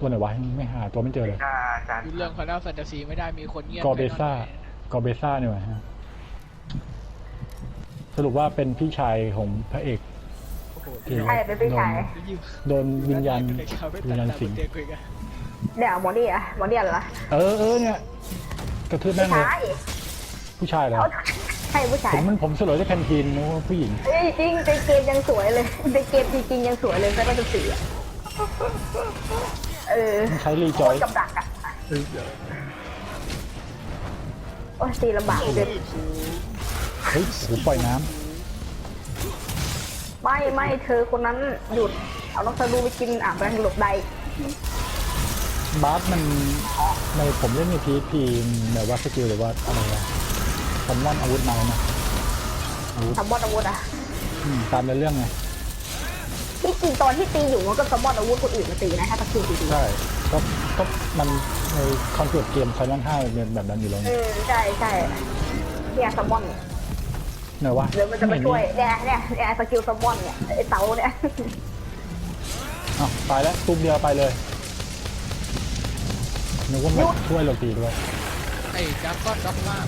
ตัวไหนวะไม่หาตัวไม่เจอเลย ถ้าอาจารย์ดูเรื่องคอนด้าแฟนตาซีไม่ได้มีคนเงียบกอเบซ่ากอเบซ่าเนี่ยว่ะฮะสรุปว่าเป็นพี่ชายของพระเอกโอ้โหที่ใช่เป็นพี่ชายโดนวิญญาณวิญญาณสิงเตียงคุยกันเดี๋ยวหมอนี่อะหมอนี่เหรอเออเออเนี่ยกระทืบผู้แม่งเลยชายผู้ชายเหรอเขาใช่ผู้ชาผยมมันผมสลวยได้แพนทีนนึกว่าผู้หญิงเอ้ยจริงในเกมยังสวยเลยในเกมจริงๆยังสวยเลยแต่ก็จะสีอะ เออมันใช้รีจโคอยตรกับดักอะโอ้ยตีลำบากเลยเฮ้ยโหปล่อยน้ไม่ไม่เธอคนนั้นหยุด เอาน้องสะดูไปกินอะไปหลบใดำบาสมันในผมเล่นในพีพีแบบว่าสกิลหรือว่าอะไรอะซัมมอนอาวุธมาแล้วนะอาวุธซัมบอนอาวุธอะอืมตามในเรื่องไง ที่จริงตอนที่ตีอยู่มันก็ซัมบอนอาวุธคนอื่นมาตีนะถ้าตะคิวดีใช่ก็ก็มันในคอนเซ็ปต์เกมไฟนอลห้าเป็นแบบนั้นอยู่แล้วๆไงเออใช่ใช่เนี่ยซัมบอนไหนวะเดี๋ยวมันจะมาไเห็ช่วยเนี่ยเนี่ยเนี่ยสกิลซัมบอนเนี่ยไอเต๋าเนี่ยอ้าวตายแล้วตุ้มเดียวไปเลยนึกว่ามันช่วยเราตีด้วยไอ้ดับก้อนด็อกมาก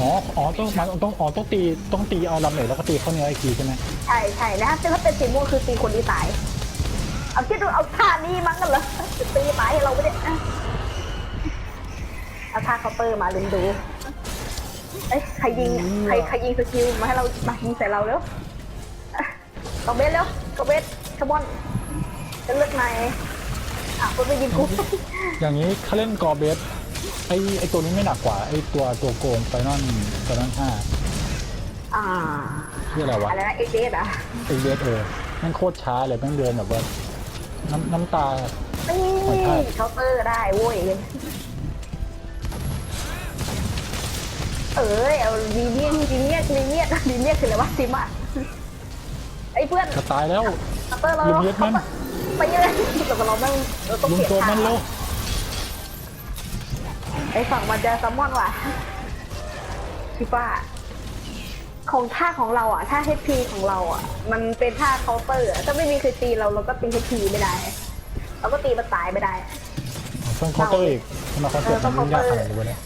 อ๋อ อ๋อ ต้องมันต้อง อ๋อ ต้องตี ต้องตีเอาลำเหนแล้วก็ตีเข้าเนื้ออีกทีใช่ไหมใช่ใช่นะแต่ถ้าเป็นสีม่วงคือตีคนที่ตาย เอาคิดดูเอาท่านี้มั้งกันเหรอตีตายให้เราไม่ได้อะเอาท่าเคาน์เตอร์มาลืมดู เอ้ยใครยิง ใครใครยิงสกิลมาให้เรา มายิงใส่เราเร็วอะกอเบสเร็วกอเบสคาร์บอนจะเลือกนายอะคนไปยิงกูอย่างนี้เขาเล่นกอเบส ไอไอตัวนี้ไม่หนักกว่าไอตัวตัวโกงไฟนอลไฟนอลห้าอ่าที่อะไรวะอะไรนะเอเบสอะไอเบสเออแมันโคตรช้าเลยแม่งเดินแบบว่าน้ำน้ำตานี่ขอโทษเคาน์เตอร์ได้โว้ยเออเอาดีเนียดีเนียดีเนียดีเนียคืออะไรวะซิมะไอ้เพื่อนจะตายแล้วเคาน์เตอร์เราลุมเย็ดมันไปเยอะแต่เราแม่งเราต้องลุเปมลี่ยนตัวทามังนเร็ว ไอ้ฝั่งมันจะแซลมอนว่ะพี่ป้าของท่าของเราอะท่า HP ของเราอะ มันเป็นท่าเคาน์เตอร์อะถ้าไม่มีใครตีเราเราก็ตี HP ไม่ได้เราก็ตีมันตายไม่ได้ต้องเคาน์เตอร์อีกทำไมคอนเซ็ปต์มันยุ่งยากขนาดนี้วะเนี่ย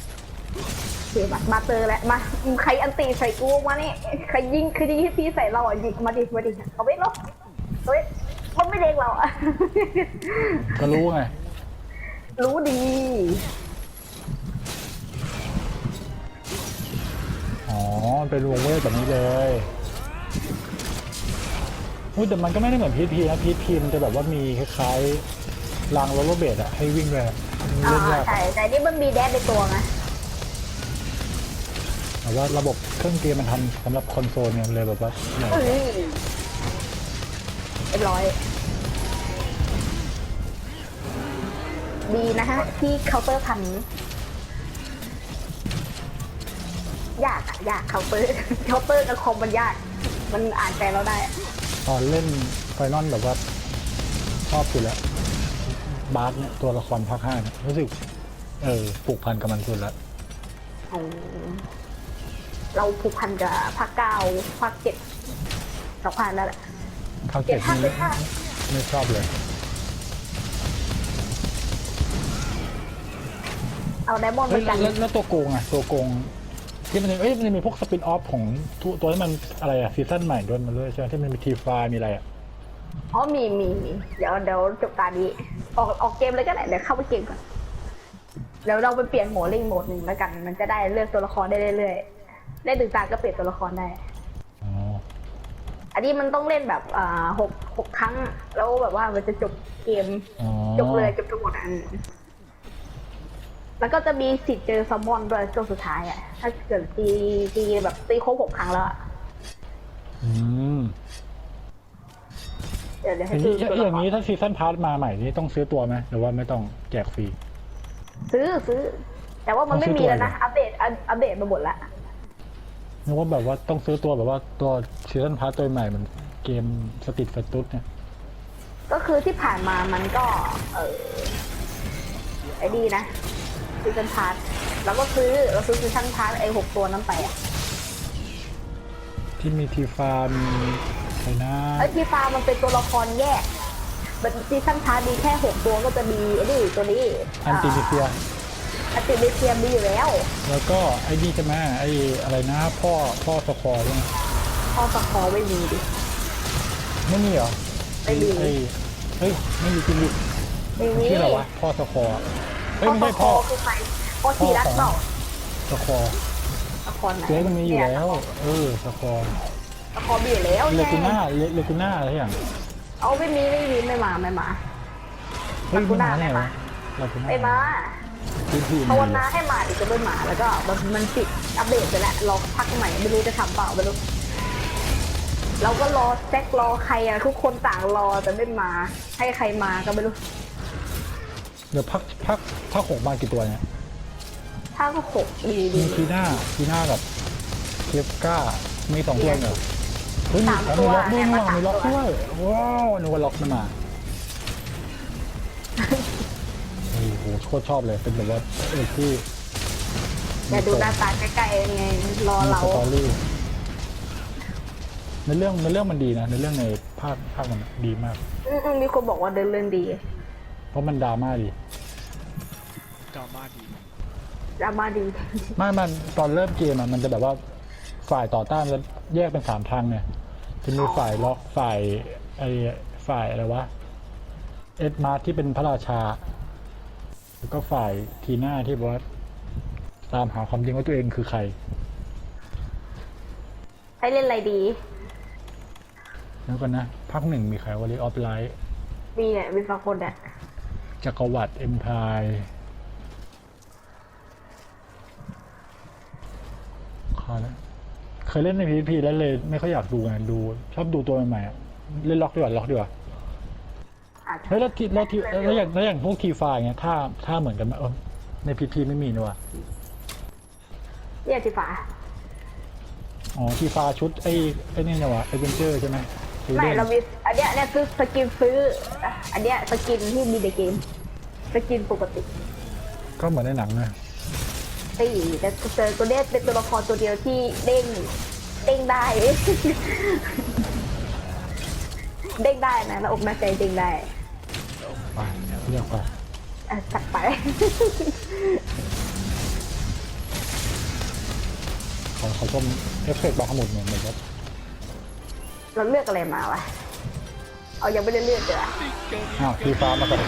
เดี๋ยวมามาเจอแล้วมาใครอันตีใส่กูมานี่ใครยิงใครยิง HP ใส่เราอะยิงมาดิมาดิเอาไว้ลบเฮ้ยมันไม่เด้งเราอะก็รู้ไงรู้ดี อ๋อ เป็นวงเวทแบบนี้เลยอุ้ยแต่มันก็ไม่ได้เหมือนพีทพีนะพีทพีมันจะแบบว่ามีคล้ายๆรางโรลเลอร์เบดอะให้วิ่งเลยมันอ่าเล่นยากใช่แต่นี่มันมีแดดในตัวไงแต่ว่าระบบเครื่องเกมมันทำสำหรับคอนโซลเนี่ยเลยแบบว่าเหนื่อยเอ้ยเรียบร้อย ดีนะฮะที่เคาน์เตอร์พัน ยากอะยากเคาน์เตอร์เคาน์เตอร์กับคอมมันยาก มันอ่านใจเราได้อะตอนเล่นไฟนอลแบบว่าชอบสุดแล้วบาร์สเนี่ยตัวละครภาคห้าเนี่ยรู้สึก เออผูกพันกับมันสุดแล้วอืมเราผูกพันกับภาคเก้าภาคเจ็ดสองพันแล้วแหละ ภาคเจ็เจ็ดดภาคนี่เป็นภาค ไม่ชอบเลย เอาไดมอนด์เฮ้มายกัน แล้วแล้วตัวโกงอะตัวโกง ที่มันจะเอ้ยมันจะมีพวกสปินออฟของตัวตัวที่มันอะไรอะซีซั่นใหม่ด้วยมันเลยใช่ไหมที่มันมีทีฟามีอะไรอะอ๋อมีมีมีเดี๋ยวเดี๋ยวจบตานี้ ออกออกเกมเลยก็ได้เดี๋ยวเข้าไปเกมก่อนเดี๋ยวเราไปเปลี่ยนโหมดเล่นโหมดหนึ่งแล้วกัน มันจะได้เลือกตัวละครได้เรื่อยๆได้ดึงตาก็เปลี่ยนตัวละครได้ อ๋ออันนี้มันต้องเล่นแบบอ่าหกหกครั้ง แล้วแบบว่ามันจะจบเกมอ๋อจบเลยจบทั้งหมดอัน แล้วก็จะมีสิทธิ์เจอซัมมอนด้วยช่วงสุดท้ายอะ ถ้าเกิดตีตีแบบตีครบหกครั้งแล้วอะอืมเดี๋ยวเดี๋ยวอให้ย่างดูนี้ตัวอละย่างครนี้ถ้าซีซั่นพาร์ทมาใหม่นี่ต้องซื้อตัวไหมหรือว่าไม่ต้องแจกฟรี ซื้อซื้อ แต่ว่ามันไม่มีแล้วนะ อัปเดตอัปอัปเดตมาหมดละ นึกว่าแบบว่าต้องซื้อตัวแบบว่าตัวซีซั่นพาร์ทตัวใหม่เหมือนเกมสติดเฟตุสเนี่ย ก็คือที่ผ่านมามันก็ เออไอ้ดีนะ ซีซันพาร์ทเราก็ซื้อเราซื้อซีซันพาร์ทไอ้หกตัวนั้นไปอะที่มีทีฟามีไปนะไอ้ที่ฟาร์มมันเป็นตัวละครแยกมันซีซั่นพาร์ทมีแค่หกตัวก็จะมีไอ้นี่ตัวนี้อันติมิเซียอันติมิเซียมีอยู่แล้ว แล้วก็ไอ้นี่ใช่ไหมไอ้อะไรนะพ่อพ่อสคอร์ใช่ไหมพอสคอไม่มีดิไม่มีเหรอไม่มีไอ้เฮ้ยไม่มีจริงดิไม่มีชื่ออะไรวะพ่อสคอร์ เฮ้ยพ่อไม่สใช่คพ่ออคือใครพ่อทีรัสเปล่าสคอร์ละครไหนเจ๊มันมีอยู่แล้ว เออสคอร์ละครมีอยู่แล้วเลไงกูน่าเลเลกูน่าอะไรอย่างเอาไม่มีไม่มีไม่มาไม่มา เฮ้ยเลกูน่าไงไม่มาวะเลกูน่าไม่มาพื้นที่ภาวมันดีนาให้มาดิจะไม่มาแล้วก็มันมันปิดอัปเดตไปแล้วรอพักใหม่ไม่รู้จะทำเปล่าไม่รู้เราก็รอแซกรอใครอะทุกคนต่างรอแต่ไม่มา ให้ใครมาก็ไม่รู้ เดี๋ยวพักพักพักหกมากี่ตัวเนี่ยถ้าก็หกดีดี มีทีน่าทีน่ากับเคฟก้ามีสองตัวเหรอเฮ้ยมีของมีล็อกด้วยนี่หว่ามีล็อกด้วยว้าวนึกว่าล็อกมันมาโอ้โหโคตรชอบเลยเป็นแบบว่าเออที่อย่าดูหน้าตาใกล้ๆไงรอมีเราสตอรี่ในเรื่องในเรื่องมันดีนะในเรื่องในภาคภาคมันดีมาก อืมๆมีคนบอกว่าเดินเรื่องดี เพราะมันดราม่าดี จอมาดี ดราม่าดี ไม่มันตอนเริ่มเกมอะมันจะแบบว่าฝ่ายต่อต้านจะแยกเป็นสามทางเนี่ยจะมีฝ่ายล็อกฝ่ายไอฝ่ายอะไรวะเอ็ดมาร์ที่เป็นพระราชา แล้วก็ฝ่ายทีน่าที่บอกว่าตามหาความจริงว่าตัวเองคือใคร ให้เล่นอะไรดี แล้วก็นะภาคหนึ่งมีใครวอลเลย์ออฟไลท์มีเนี่ยมีสักคนเนี่ยจักรวรรดิเอ็มพาย ขอแล้วเคยเล่นในพีพีแล้วเลยไม่ค่อยอยากดูไงดู ชอบดูตัวใหม่ๆอะเล่นล็อกดีกว่าล็อกดีกว่าอาจจะเฮ้ยแล้วทีแล้วทีแล้วอย่างแล้วอย่างพวกทีไฟเงี้ยถ้าถ้าเหมือนกันไหมเออในพีพีไม่มีนี่วะเนี่ยสิฟ้าอ๋อทีไฟชุดไอ้ไอ้นี่เนี่ยวะเอเวนเจอร์ใช่ไหมซื้อไม่เล่นเรามีอันเนี้ยเนี่ยซื้อสกินซื้อ อันเนี้ยสกินที่มีในเกม สกินปกติ ก็เหมือนในหนังนะ ไอ้แต่เจอตัวเนี้ยเป็นตัวละครตัวเดียวที่เด้งเด้งได้ เด้งได้นะแล้วอกนาใจเด้งได้ไปเรียกไปอะจัดไป เขาเขาชมเอฟเฟกต์บางขมุดเหมือนเหมือนแบบเราเลือกอะไรมาวะ เอายังไม่ได้เลือกเลยอะ อ้าวทีฟ้ามากับ